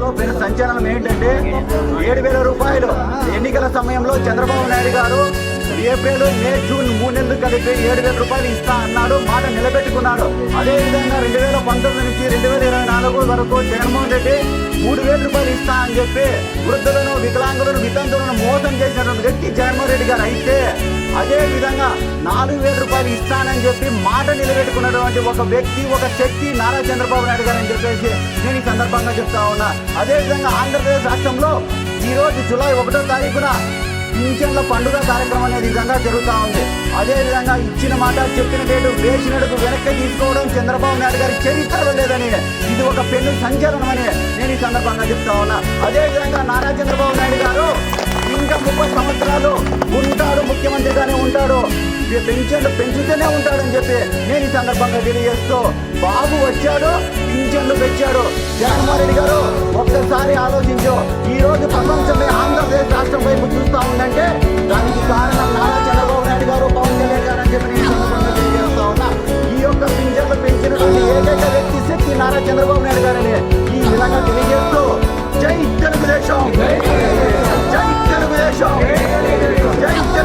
రాష్ట్రంలో సంచలనం ఏంటంటే ఏడు వేల రూపాయలు. ఎన్నికల సమయంలో చంద్రబాబు నాయుడు గారు ఏప్రిల్ మే జూన్ మూడు నెలలు కలిపి ఏడు వేల రూపాయలు ఇస్తా అన్నాడు మాట నిలబెట్టుకున్నాడు. అదేవిధంగా రెండు వేల పంతొమ్మిది నుంచి రెండు వేల ఇరవై నాలుగు వరకు జగన్మోహన్ రెడ్డి మూడు వేల రూపాయలు ఇస్తా అని చెప్పి వృద్ధులను వికలాంగులను వితంతులను మోసం చేసినటువంటి వ్యక్తి జగన్మోహన్ రెడ్డి గారు అయితే అదే విధంగా నాలుగు వేల రూపాయలు ఇస్తానని చెప్పి మాట నిలబెట్టుకున్నటువంటి ఒక వ్యక్తి ఒక శక్తి నారా చంద్రబాబు నాయుడు గారు అని చెప్పేసి నేను ఈ సందర్భంగా చెప్తా ఉన్నా. అదేవిధంగా ఆంధ్రప్రదేశ్ రాష్ట్రంలో ఈ రోజు జూలై ఒకటో తారీఖున పింఛన్ల పండుగ కార్యక్రమం అనేది విధంగా జరుగుతూ ఉంది. అదేవిధంగా ఇచ్చిన మాట చెప్పిన డేటు వేసినట్టుకు వెనక్కి తీసుకోవడం చంద్రబాబు నాయుడు గారి చరిత్రలో లేదని ఇది ఒక పెన్ను సంచలనం అని నేను ఈ సందర్భంగా చెప్తా ఉన్నా. అదేవిధంగా నారా చంద్రబాబు నాయుడు గారు పెన్షన్లు పెంచుతూనే ఉంటాడని చెప్పి నేను ఈ సందర్భంగా తెలియజేస్తూ బాబు వచ్చాడు పింఛన్లు పెంచాడు. జగన్మోహన్ రెడ్డి గారు ఒక్కసారి ఆలోచించు. ఈ రోజు ప్రపంచమే ఆంధ్రప్రదేశ్ రాష్ట్రం వైపు చూస్తా ఉందంటే దానికి కారణం నారా చంద్రబాబు నాయుడు గారు పవన్ కళ్యాణ్ గారు అని చెప్పి తెలియజేస్తా ఉన్నా. ఈ యొక్క పింఛన్లు పెంచిన ఏకైక వ్యక్తి శక్తి నారా చంద్రబాబు నాయుడు గారని. ఈ విధంగా తెలియజేస్తూ